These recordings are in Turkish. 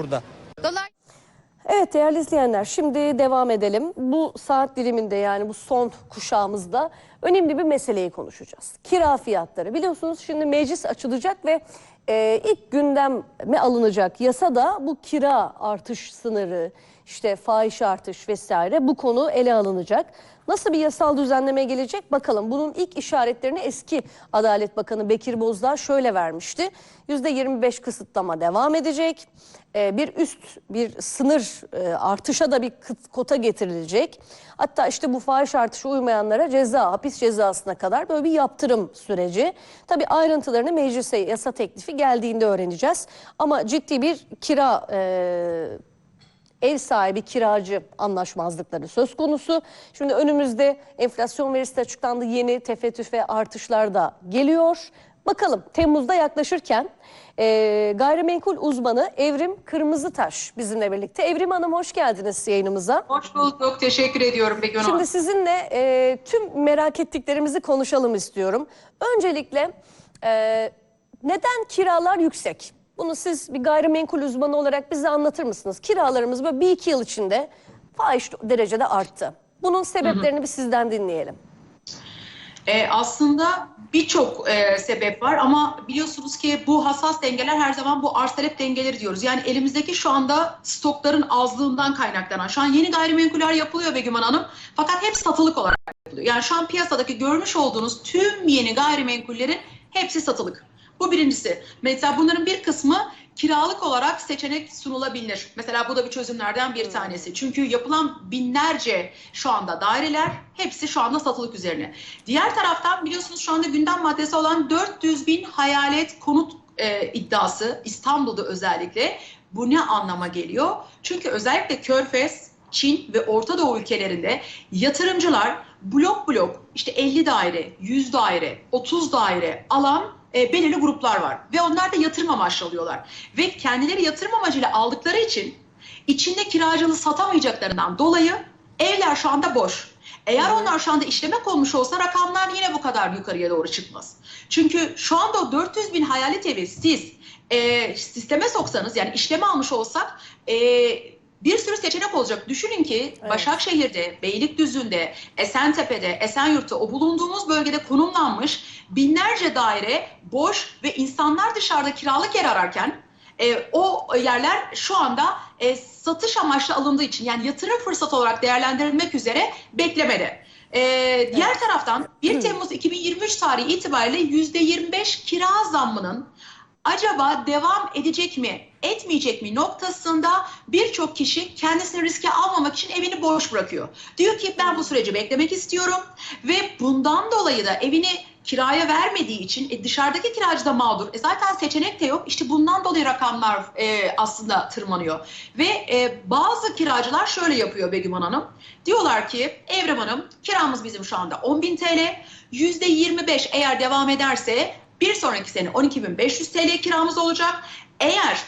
burada. Dolar Evet değerli izleyenler şimdi devam edelim. Bu saat diliminde yani bu son kuşağımızda önemli bir meseleyi konuşacağız. Kira fiyatları. Biliyorsunuz şimdi meclis açılacak ve e, ilk gündeme alınacak yasa da bu kira artış sınırı, işte fahiş artış vesaire bu konu ele alınacak. Nasıl bir yasal düzenleme gelecek bakalım. Bunun ilk işaretlerini eski Adalet Bakanı Bekir Bozdağ şöyle vermişti. %25 kısıtlama devam edecek. Ee, bir üst bir sınır e, artışa da bir kota getirilecek. Hatta işte bu fahiş artışa uymayanlara ceza, hapis cezasına kadar böyle bir yaptırım süreci. Tabii ayrıntılarını meclise yasa teklifi geldiğinde öğreneceğiz. Ama ciddi bir kira e, ev sahibi kiracı anlaşmazlıkları söz konusu. Şimdi önümüzde enflasyon verisi açıklandı. Yeni tefe tüfe artışlar da geliyor. Bakalım Temmuz'da yaklaşırken e, gayrimenkul uzmanı Evrim Kırmızıtaş bizimle birlikte. Evrim Hanım hoş geldiniz yayınımıza. Hoş bulduk. Teşekkür ediyorum Begüm Hanım. Şimdi sizinle e, tüm merak ettiklerimizi konuşalım istiyorum. Öncelikle e, neden kiralar yüksek? Bunu siz bir gayrimenkul uzmanı olarak bize anlatır mısınız? Kiralarımız böyle bir iki yıl içinde fahiş derecede arttı. Bunun sebeplerini bir sizden dinleyelim. Ee, aslında birçok e, sebep var ama biliyorsunuz ki bu hassas dengeler her zaman bu arz talep dengeleri diyoruz. Yani elimizdeki şu anda stokların azlığından kaynaklanan. Şu an yeni gayrimenkuller yapılıyor Begüm Hanım. Fakat hep satılık olarak yapılıyor. Yani şu an piyasadaki görmüş olduğunuz tüm yeni gayrimenkullerin hepsi satılık. Bu birincisi. Mesela bunların bir kısmı kiralık olarak seçenek sunulabilir. Mesela bu da bir çözümlerden bir tanesi. Çünkü yapılan binlerce şu anda daireler hepsi şu anda satılık üzerine. Diğer taraftan biliyorsunuz şu anda gündem maddesi olan 400 bin hayalet konut e, iddiası İstanbul'da özellikle. Bu ne anlama geliyor? Çünkü özellikle Körfez, Çin ve Orta Doğu ülkelerinde yatırımcılar blok blok işte 50 daire, 100 daire, 30 daire alan e, belirli gruplar var. Ve onlar da yatırım amaçlı alıyorlar. Ve kendileri yatırım amacıyla aldıkları için içinde kiracılığı satamayacaklarından dolayı evler şu anda boş. Eğer onlar şu anda işleme konmuş olsa rakamlar yine bu kadar yukarıya doğru çıkmaz. Çünkü şu anda o 400 bin hayalet evi siz e, sisteme soksanız yani işleme almış olsak e, bir sürü seçenek olacak. Düşünün ki Evet. Başakşehir'de, Beylikdüzü'nde, Esentepe'de, Esenyurt'ta o bulunduğumuz bölgede konumlanmış binlerce daire boş ve insanlar dışarıda kiralık yer ararken e, o yerler şu anda e, satış amaçlı alındığı için yani yatırım fırsatı olarak değerlendirilmek üzere beklemede. E, diğer taraftan 1 Temmuz 2023 tarihi itibariyle %25 kira zammının acaba devam edecek mi, etmeyecek mi noktasında birçok kişi kendisini riske almamak için evini boş bırakıyor. Diyor ki ben bu süreci beklemek istiyorum ve bundan dolayı da evini kiraya vermediği için e, dışarıdaki kiracı da mağdur. E, zaten seçenek de yok. İşte bundan dolayı rakamlar e, aslında tırmanıyor. Ve e, bazı kiracılar şöyle yapıyor Begüm Hanım. Diyorlar ki Evrem Hanım kiramız bizim şu anda 10.000 TL. %25 eğer devam ederse bir sonraki sene 12.500 TL kiramız olacak. Eğer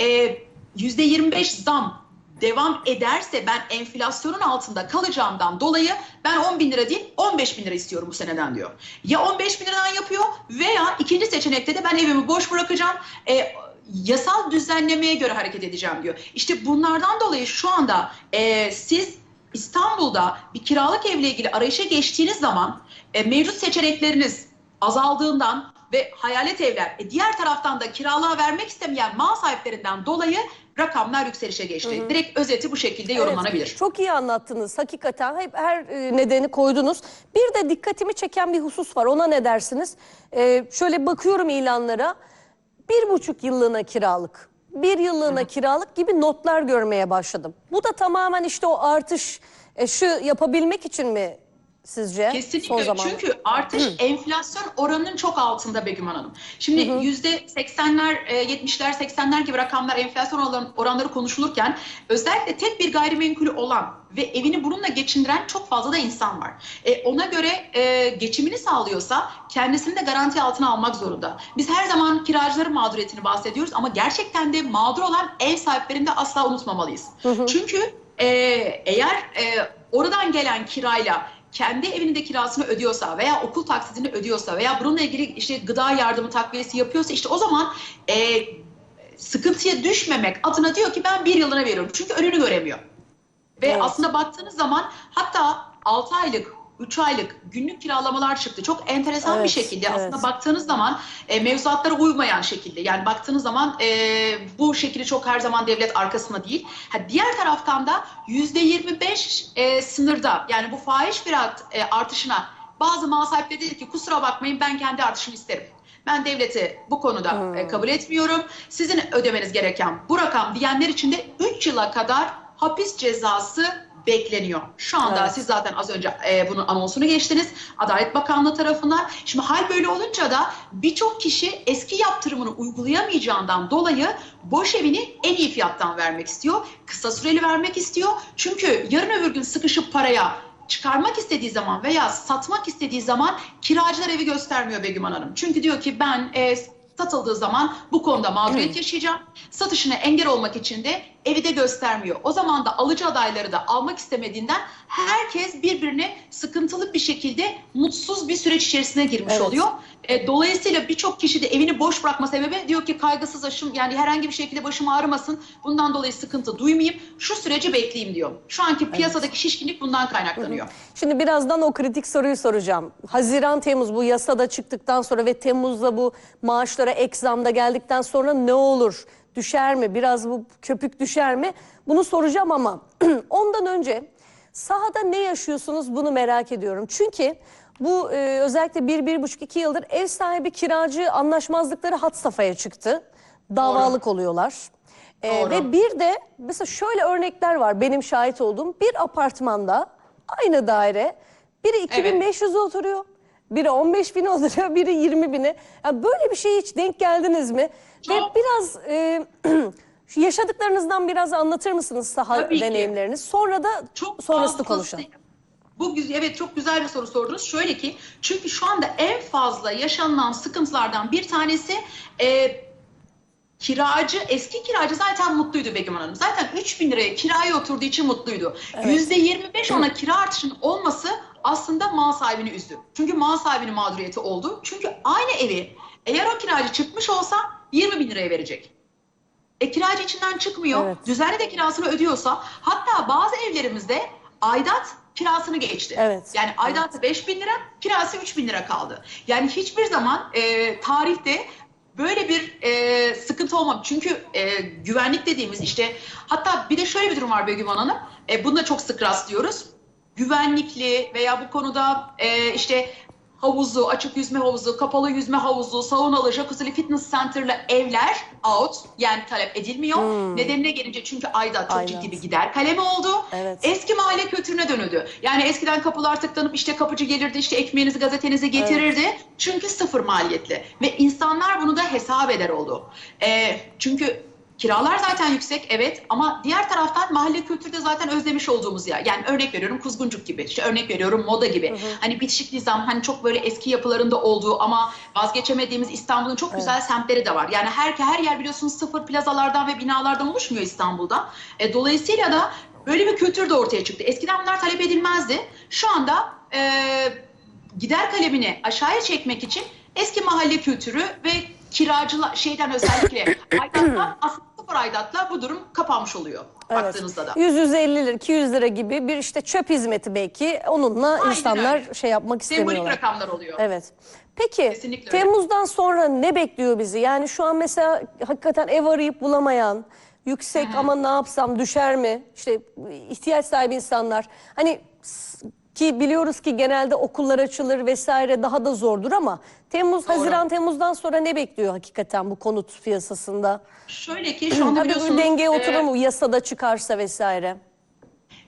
e, %25 zam devam ederse ben enflasyonun altında kalacağımdan dolayı ben 10 bin lira değil 15 bin lira istiyorum bu seneden diyor. Ya 15 bin liradan yapıyor veya ikinci seçenekte de ben evimi boş bırakacağım. E, yasal düzenlemeye göre hareket edeceğim diyor. İşte bunlardan dolayı şu anda e, siz İstanbul'da bir kiralık evle ilgili arayışa geçtiğiniz zaman e, mevcut seçenekleriniz azaldığından ve hayalet evler e, diğer taraftan da kiralığa vermek istemeyen mal sahiplerinden dolayı rakamlar yükselişe geçti. Direkt özeti bu şekilde yorumlanabilir. Evet, çok iyi anlattınız. Hakikaten hep her e, nedeni koydunuz. Bir de dikkatimi çeken bir husus var. Ona ne dersiniz? E, şöyle bakıyorum ilanlara. Bir buçuk yıllığına kiralık, bir yıllığına kiralık gibi notlar görmeye başladım. Bu da tamamen işte o artış e, şu yapabilmek için mi sizce? Son Kesinlikle zamanlarda? çünkü artış enflasyon oranının çok altında Begüm Hanım. Şimdi yüzde 80'ler, e, 70'ler, 80'ler gibi rakamlar enflasyon oran- oranları konuşulurken özellikle tek bir gayrimenkulü olan ve evini bununla geçindiren çok fazla da insan var. E, ona göre e, geçimini sağlıyorsa kendisini de garanti altına almak zorunda. Biz her zaman kiracıların mağduriyetini bahsediyoruz ama gerçekten de mağdur olan ev sahiplerini de asla unutmamalıyız. Çünkü e, eğer e, oradan gelen kirayla kendi evinin de kirasını ödüyorsa veya okul taksitini ödüyorsa veya bununla ilgili işte gıda yardımı takviyesi yapıyorsa işte o zaman e, sıkıntıya düşmemek adına diyor ki ben bir yılına veriyorum. Çünkü önünü göremiyor. Ve Evet. aslında baktığınız zaman hatta 6 aylık 3 aylık günlük kiralamalar çıktı. Çok enteresan bir Evet, şekilde evet. aslında baktığınız zaman e, mevzuatlara uymayan şekilde. Yani baktığınız zaman e, bu şekilde çok her zaman devlet arkasında değil. Ha, diğer taraftan da %25 e, sınırda yani bu fahiş fiyat e, artışına bazı mal sahipleri dedi ki kusura bakmayın ben kendi artışımı isterim. Ben devleti bu konuda Hmm. e, kabul etmiyorum. Sizin ödemeniz gereken bu rakam diyenler için de 3 yıla kadar hapis cezası bekleniyor. Şu anda Evet. siz zaten az önce e, bunun anonsunu geçtiniz. Adalet Bakanlığı tarafından. Şimdi hal böyle olunca da birçok kişi eski yaptırımını uygulayamayacağından dolayı boş evini en iyi fiyattan vermek istiyor. Kısa süreli vermek istiyor. Çünkü yarın öbür gün sıkışıp paraya çıkarmak istediği zaman veya satmak istediği zaman kiracılar evi göstermiyor Begüm Hanım. Çünkü diyor ki ben e, satıldığı zaman bu konuda mağduriyet yaşayacağım. Satışına engel olmak için de evi de göstermiyor. O zaman da alıcı adayları da almak istemediğinden herkes birbirine sıkıntılı bir şekilde mutsuz bir süreç içerisine girmiş Evet. oluyor. E, dolayısıyla birçok kişi de evini boş bırakma sebebi diyor ki kaygısız aşım yani herhangi bir şekilde başım ağrımasın. Bundan dolayı sıkıntı duymayayım. Şu süreci bekleyeyim diyor. Şu anki piyasadaki şişkinlik bundan kaynaklanıyor. Şimdi birazdan o kritik soruyu soracağım. Haziran, Temmuz bu yasada çıktıktan sonra ve Temmuz'da bu maaşlara ek zamda geldikten sonra ne olur? Düşer mi? Biraz bu köpük düşer mi? Bunu soracağım ama ondan önce sahada ne yaşıyorsunuz bunu merak ediyorum. Çünkü bu e, özellikle bir, bir buçuk, iki yıldır ev sahibi kiracı anlaşmazlıkları had safhaya çıktı. Davalık oluyorlar. E, Doğru. ve bir de mesela şöyle örnekler var benim şahit olduğum. Bir apartmanda aynı daire biri 2500'e oturuyor. Biri 15 bin oturuyor, biri 20 bine. Yani böyle bir şeye hiç denk geldiniz mi? Ve Çok. biraz e, şu yaşadıklarınızdan biraz anlatır mısınız saha Tabii ki. Sonra da Çok sonrasını konuşalım. Bu evet çok güzel bir soru sordunuz. Şöyle ki çünkü şu anda en fazla yaşanılan sıkıntılardan bir tanesi e, kiracı, eski kiracı zaten mutluydu Begüm Hanım. Zaten 3 bin liraya kiraya oturduğu için mutluydu. Yüzde 25 ona kira artışının olması aslında mal sahibini üzdü. Çünkü mal sahibinin mağduriyeti oldu. Çünkü aynı evi eğer o kiracı çıkmış olsa 20 bin liraya verecek. E kiracı içinden çıkmıyor. Evet. Düzenli de kirasını ödüyorsa hatta bazı evlerimizde aidat kirasını geçti. Evet. Yani aidatı 5 bin lira, kirası 3 bin lira kaldı. Yani hiçbir zaman e, tarihte böyle bir e, sıkıntı olmadı. Çünkü e, güvenlik dediğimiz işte hatta bir de şöyle bir durum var Begüm Hanım. E, bunu da çok sık rastlıyoruz. Güvenlikli veya bu konuda e, işte havuzu, açık yüzme havuzu, kapalı yüzme havuzu, saunalı, jacuzzi'li fitness center'lı evler out yani talep edilmiyor. Nedenine gelince çünkü aidat çok Aynen. ciddi bir gider kalemi oldu. Evet. Eski mahalle kültürüne dönüldü. Yani eskiden kapılar tıklanıp işte kapıcı gelirdi işte ekmeğinizi gazetenizi getirirdi. Çünkü sıfır maliyetli. Ve insanlar bunu da hesap eder oldu. Ee, çünkü kiralar zaten yüksek evet ama diğer taraftan mahalle kültürde zaten özlemiş olduğumuz yer. Yani örnek veriyorum Kuzguncuk gibi, işte örnek veriyorum Moda gibi. Hani bitişik nizam hani çok böyle eski yapılarında olduğu ama vazgeçemediğimiz İstanbul'un çok güzel semtleri de var. Yani her her yer biliyorsunuz sıfır plazalardan ve binalardan oluşmuyor İstanbul'da. E, dolayısıyla da böyle bir kültür de ortaya çıktı. Eskiden bunlar talep edilmezdi. Şu anda e, gider kalemini aşağıya çekmek için eski mahalle kültürü ve kiracılar şeyden özellikle aidattan aslında aidatla bu durum kapanmış oluyor Evet. baktığınızda da. 100-150 lira, 200 lira gibi bir işte çöp hizmeti belki. Onunla Aynen insanlar öyle. şey yapmak Sembolik istemiyorlar. rakamlar oluyor. Evet. Peki Kesinlikle öyle. Temmuz'dan sonra ne bekliyor bizi? Yani şu an mesela hakikaten ev arayıp bulamayan, yüksek ama ne yapsam düşer mi? İşte ihtiyaç sahibi insanlar. Hani ki biliyoruz ki genelde okullar açılır vesaire daha da zordur ama Temmuz, Doğru. Haziran, Temmuz'dan sonra ne bekliyor hakikaten bu konut piyasasında? Şöyle ki şu anda biliyorsunuz... dengeye e, oturur mu yasada çıkarsa vesaire?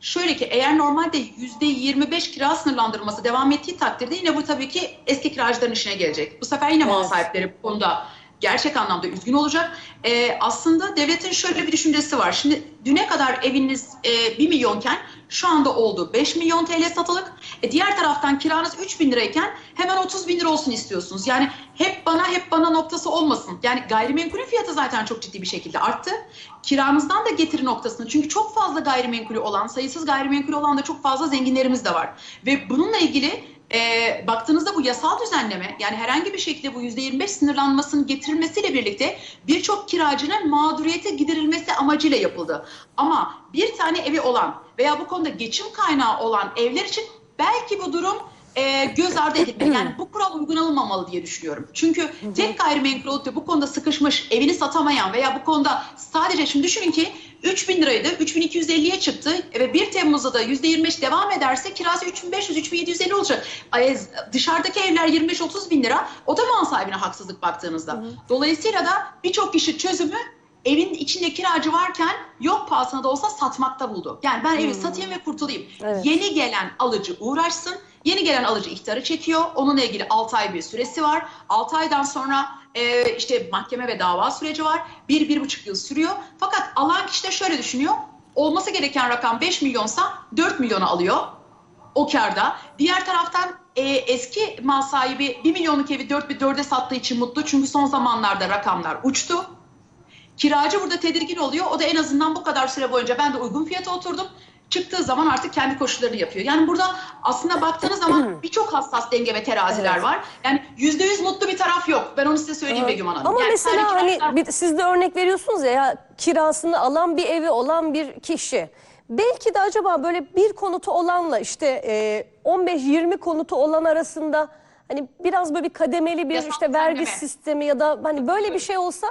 Şöyle ki eğer normalde %25 kira sınırlandırılması devam ettiği takdirde yine bu tabii ki eski kiracıların işine gelecek. Bu sefer yine mal Evet. sahipleri bu konuda gerçek anlamda üzgün olacak. Ee, aslında devletin şöyle bir düşüncesi var. Şimdi düne kadar eviniz e, 1 milyonken şu anda oldu 5 milyon TL satılık. E, diğer taraftan kiranız 3 bin lirayken hemen 30 bin lira olsun istiyorsunuz. Yani hep bana hep bana noktası olmasın. Yani gayrimenkulün fiyatı zaten çok ciddi bir şekilde arttı. Kiranızdan da getiri noktasını. Çünkü çok fazla gayrimenkulü olan, sayısız gayrimenkulü olan da çok fazla zenginlerimiz de var. Ve bununla ilgili e, baktığınızda bu yasal düzenleme yani herhangi bir şekilde bu %25 sınırlanmasının getirilmesiyle birlikte birçok kiracının mağduriyete giderilmesi amacıyla yapıldı. Ama bir tane evi olan veya bu konuda geçim kaynağı olan evler için belki bu durum e, göz ardı edilmeli. Yani bu kural uygulanılmamalı diye düşünüyorum. Çünkü tek gayrimenkul olup da bu konuda sıkışmış, evini satamayan veya bu konuda sadece şimdi düşünün ki 3000 liraydı, 3250'ye çıktı ve 1 Temmuz'da da %25 devam ederse kirası 3500-3750 olacak. Ay, Dışarıdaki evler 25-30 bin lira, o da mal sahibine haksızlık baktığınızda. Dolayısıyla da birçok kişi çözümü evin içinde kiracı varken yok pahasına da olsa satmakta buldu. Yani ben evi satayım ve kurtulayım. Evet. Yeni gelen alıcı uğraşsın. Yeni gelen alıcı ihtarı çekiyor. Onunla ilgili 6 ay bir süresi var. 6 aydan sonra e, işte mahkeme ve dava süreci var. 1-1,5 yıl sürüyor. Fakat alan kişi de şöyle düşünüyor. Olması gereken rakam 5 milyonsa 4 milyona alıyor o karda. Diğer taraftan e, eski mal sahibi 1 milyonluk evi 4 bir 4'e sattığı için mutlu. Çünkü son zamanlarda rakamlar uçtu. Kiracı burada tedirgin oluyor. O da en azından bu kadar süre boyunca ben de uygun fiyata oturdum. Çıktığı zaman artık kendi koşullarını yapıyor. Yani burada aslında baktığınız zaman birçok hassas denge ve teraziler Evet. var. Yani yüzde yüz mutlu bir taraf yok. Ben onu size söyleyeyim Begüm Hanım. Ama Yani mesela hani bir, siz de örnek veriyorsunuz ya, ya kirasını alan bir evi olan bir kişi. Belki de acaba böyle bir konutu olanla işte e, 15-20 konutu olan arasında hani biraz böyle bir kademeli bir Yasal işte vergi sistemi ya da hani böyle bir şey olsa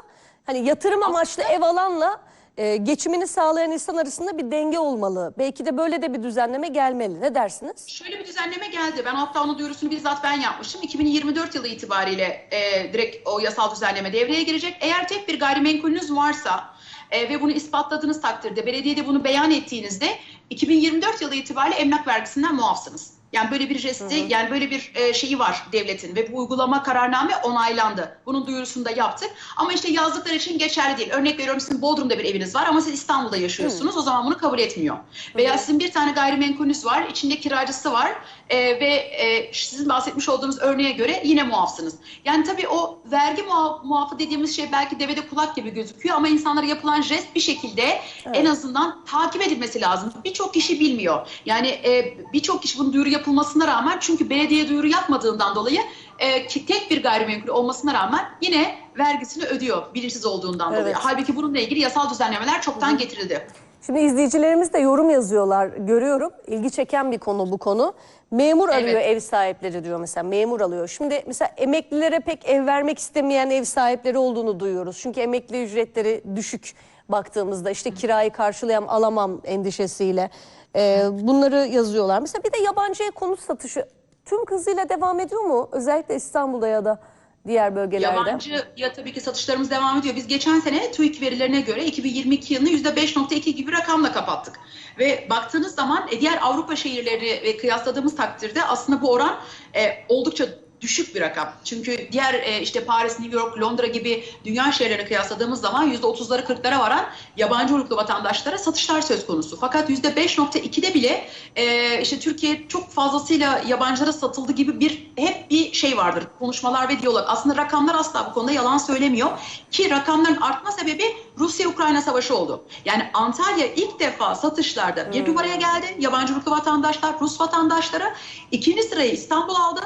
hani yatırım amaçlı ev alanla e, geçimini sağlayan insan arasında bir denge olmalı. Belki de böyle de bir düzenleme gelmeli. Ne dersiniz? Şöyle bir düzenleme geldi. Ben hatta onun duyurusunu bizzat ben yapmıştım. 2024 yılı itibariyle e, direkt o yasal düzenleme devreye girecek. Eğer tek bir gayrimenkulünüz varsa e, ve bunu ispatladığınız takdirde, belediyede bunu beyan ettiğinizde 2024 yılı itibariyle emlak vergisinden muafsınız. Yani böyle bir jesti, yani böyle bir e, şeyi var devletin ve bu uygulama kararname onaylandı. Bunun duyurusunu da yaptık. Ama işte yazlıklar için geçerli değil. Örnek veriyorum sizin Bodrum'da bir eviniz var ama siz İstanbul'da yaşıyorsunuz. O zaman bunu kabul etmiyor. Veya sizin bir tane gayrimenkulünüz var, içinde kiracısı var e, ve e, sizin bahsetmiş olduğunuz örneğe göre yine muafsınız. Yani tabii o vergi muaf, muafı dediğimiz şey belki devede kulak gibi gözüküyor ama insanlara yapılan jest bir şekilde en azından takip edilmesi lazım. Birçok kişi bilmiyor. Yani e, birçok kişi bunu duyuru yapılmasına rağmen çünkü belediye duyuru yapmadığından dolayı e, ki tek bir gayrimenkul olmasına rağmen yine vergisini ödüyor bilinçsiz olduğundan dolayı. Evet. Halbuki bununla ilgili yasal düzenlemeler çoktan getirildi. Şimdi izleyicilerimiz de yorum yazıyorlar görüyorum. İlgi çeken bir konu bu konu. Memur Evet. arıyor ev sahipleri diyor mesela memur alıyor. Şimdi mesela emeklilere pek ev vermek istemeyen ev sahipleri olduğunu duyuyoruz. Çünkü emekli ücretleri düşük baktığımızda işte kirayı karşılayam alamam endişesiyle. Ee, bunları yazıyorlar. Mesela bir de yabancıya konut satışı tüm hızıyla devam ediyor mu? Özellikle İstanbul'da ya da diğer bölgelerde. Yabancı ya tabii ki satışlarımız devam ediyor. Biz geçen sene TÜİK verilerine göre 2022 yılını %5.2 gibi rakamla kapattık. Ve baktığınız zaman e, diğer Avrupa şehirleri ve kıyasladığımız takdirde aslında bu oran e, oldukça düşük bir rakam. Çünkü diğer e, işte Paris, New York, Londra gibi dünya şehirlerini kıyasladığımız zaman %30'lara 40'lara varan yabancı uyruklu vatandaşlara satışlar söz konusu. Fakat %5.2'de bile e, işte Türkiye çok fazlasıyla yabancılara satıldı gibi bir hep bir şey vardır. Konuşmalar ve diyalog. Aslında rakamlar asla bu konuda yalan söylemiyor. Ki rakamların artma sebebi Rusya-Ukrayna savaşı oldu. Yani Antalya ilk defa satışlarda bir numaraya geldi. Yabancı uyruklu vatandaşlar, Rus vatandaşları. İkinci sırayı İstanbul aldı.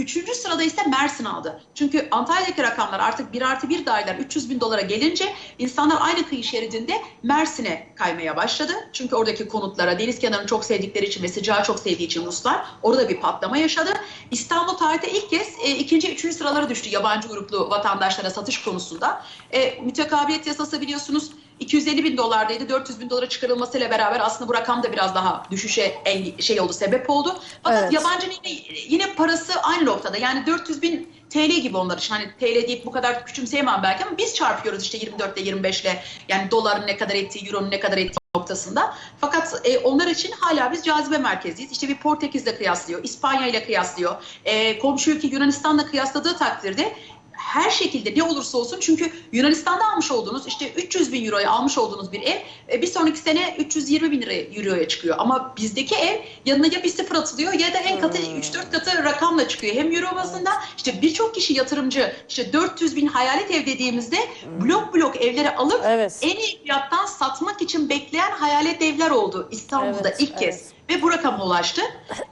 Üçüncü sırada ise Mersin aldı. Çünkü Antalya'daki rakamlar artık 1 artı 1 daireler 300 bin dolara gelince insanlar aynı kıyı şeridinde Mersin'e kaymaya başladı. Çünkü oradaki konutlara deniz kenarını çok sevdikleri için ve sıcağı çok sevdiği için Ruslar orada bir patlama yaşadı. İstanbul tarihte ilk kez e, ikinci, üçüncü sıralara düştü yabancı uyruklu vatandaşlara satış konusunda. E, mütekabiliyet yasası biliyorsunuz 250 bin dolardaydı. 400 bin dolara çıkarılmasıyla beraber aslında bu rakam da biraz daha düşüşe şey oldu, sebep oldu. Fakat Evet. yabancının yine, yine parası aynı noktada. Yani 400 bin TL gibi onlar için. Hani TL deyip bu kadar küçümseyemem belki ama biz çarpıyoruz işte 24 ile 25 ile. Yani doların ne kadar ettiği, euronun ne kadar ettiği noktasında. Fakat e, onlar için hala biz cazibe merkeziyiz. İşte bir Portekiz'le kıyaslıyor, İspanya ile kıyaslıyor. E, komşu ülke Yunanistan'la kıyasladığı takdirde her şekilde ne olursa olsun çünkü Yunanistan'da almış olduğunuz işte 300 bin euroya almış olduğunuz bir ev e, bir sonraki sene 320 bin euroya çıkıyor. Ama bizdeki ev yanına ya bir sıfır atılıyor ya da en katı 3-4 katı rakamla çıkıyor. Hem euro bazında işte birçok kişi yatırımcı işte 400 bin hayalet ev dediğimizde blok blok evleri alıp Evet. en iyi fiyattan satmak için bekleyen hayalet evler oldu İstanbul'da Evet, ilk kez. Ve bu rakama ulaştı.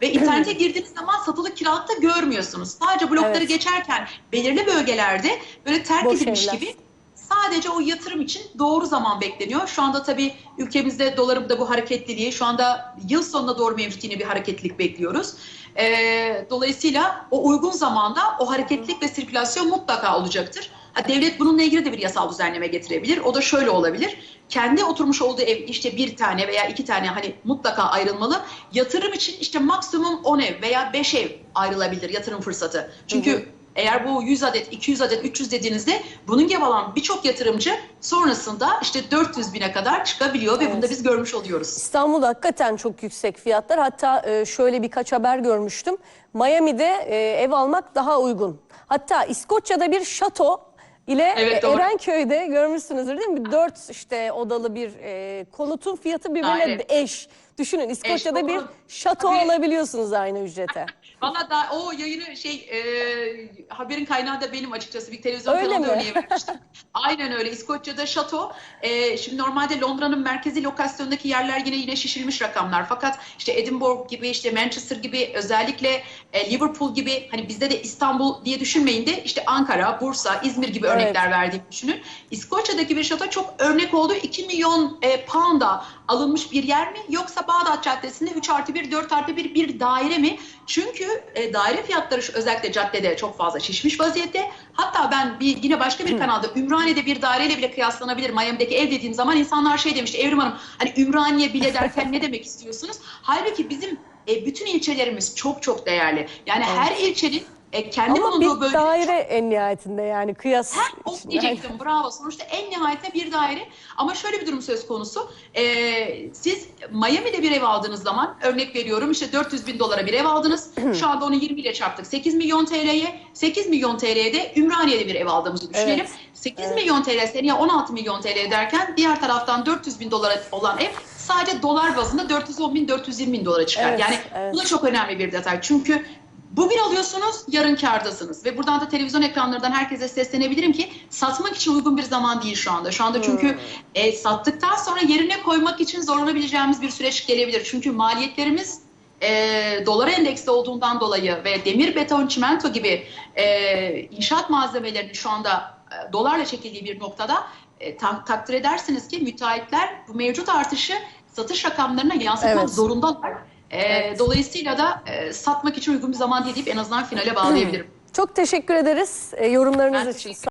Ve internete girdiğiniz zaman satılık kiralıkta görmüyorsunuz. Sadece blokları Evet. geçerken belirli bölgelerde böyle terk Boş edilmiş evler. gibi sadece o yatırım için doğru zaman bekleniyor. Şu anda tabii ülkemizde doların da bu hareketliliği şu anda yıl sonuna doğru mevcut yine bir hareketlilik bekliyoruz. Ee, dolayısıyla o uygun zamanda o hareketlilik ve sirkülasyon mutlaka olacaktır. Devlet bununla ilgili de bir yasal düzenleme getirebilir. O da şöyle olabilir. Kendi oturmuş olduğu ev işte bir tane veya iki tane hani mutlaka ayrılmalı. Yatırım için işte maksimum 10 ev veya 5 ev ayrılabilir yatırım fırsatı. Çünkü Hı hı. eğer bu 100 adet, 200 adet, 300 dediğinizde bunun gibi alan birçok yatırımcı sonrasında işte 400 bine kadar çıkabiliyor ve Evet. bunu da biz görmüş oluyoruz. İstanbul'da hakikaten çok yüksek fiyatlar. Hatta e, şöyle birkaç haber görmüştüm. Miami'de e, ev almak daha uygun. Hatta İskoçya'da bir şato ile Evet, e, doğru. Erenköy'de görmüşsünüzdür değil mi? Dört işte odalı bir e, konutun fiyatı birbirine Daire. eş. Düşünün İskoçya'da bir şato Tabii. alabiliyorsunuz aynı ücrete. Valla da o yayını şey e, haberin kaynağı da benim açıkçası bir televizyon Öyle kanalında mi? örneği vermiştim. Aynen öyle İskoçya'da şato. E, şimdi normalde Londra'nın merkezi lokasyondaki yerler yine yine şişirilmiş rakamlar. Fakat işte Edinburgh gibi işte Manchester gibi özellikle e, Liverpool gibi hani bizde de İstanbul diye düşünmeyin de işte Ankara, Bursa, İzmir gibi Evet. örnekler verdiğimi düşünün. İskoçya'daki bir şato çok örnek oldu. 2 milyon e, pound'a alınmış bir yer mi yoksa Bağdat Caddesi'nde 3 artı 1, 4 artı 1 bir daire mi? Çünkü e, daire fiyatları özellikle caddede çok fazla şişmiş vaziyette. Hatta ben bir yine başka bir kanalda Ümraniye'de bir daireyle bile kıyaslanabilir. Miami'deki ev dediğim zaman insanlar şey demişti Evrim Hanım hani Ümraniye bile derken ne demek istiyorsunuz? Halbuki bizim e, bütün ilçelerimiz çok çok değerli. Yani her ilçenin e, kendi Ama bulunduğu bir daire en nihayetinde yani kıyas. Ha, o diyecektim bravo. Sonuçta en nihayetinde bir daire. Ama şöyle bir durum söz konusu. Ee, siz Miami'de bir ev aldığınız zaman örnek veriyorum işte 400 bin dolara bir ev aldınız. Şu anda onu 20 ile çarptık. 8 milyon TL'ye 8 milyon TL'ye de Ümraniye'de bir ev aldığımızı düşünelim. Evet, 8 evet. milyon TL seneye 16 milyon TL derken diğer taraftan 400 bin dolara olan ev sadece dolar bazında 410 bin 420 bin dolara çıkar. Evet, yani evet. bu da çok önemli bir detay. Çünkü Bugün alıyorsunuz, yarın kârdasınız. Ve buradan da televizyon ekranlarından herkese seslenebilirim ki satmak için uygun bir zaman değil şu anda. Şu anda çünkü Hmm. e, sattıktan sonra yerine koymak için zorlanabileceğimiz bir süreç gelebilir. Çünkü maliyetlerimiz e, dolar endeksli olduğundan dolayı ve demir, beton, çimento gibi e, inşaat malzemelerinin şu anda e, dolarla çekildiği bir noktada e, ta- takdir edersiniz ki müteahhitler bu mevcut artışı satış rakamlarına yansıtmak Evet. zorundalar. E, Evet. Dolayısıyla da e, satmak için uygun bir zaman değil deyip en azından finale bağlayabilirim. Çok teşekkür ederiz e, yorumlarınız Ben için.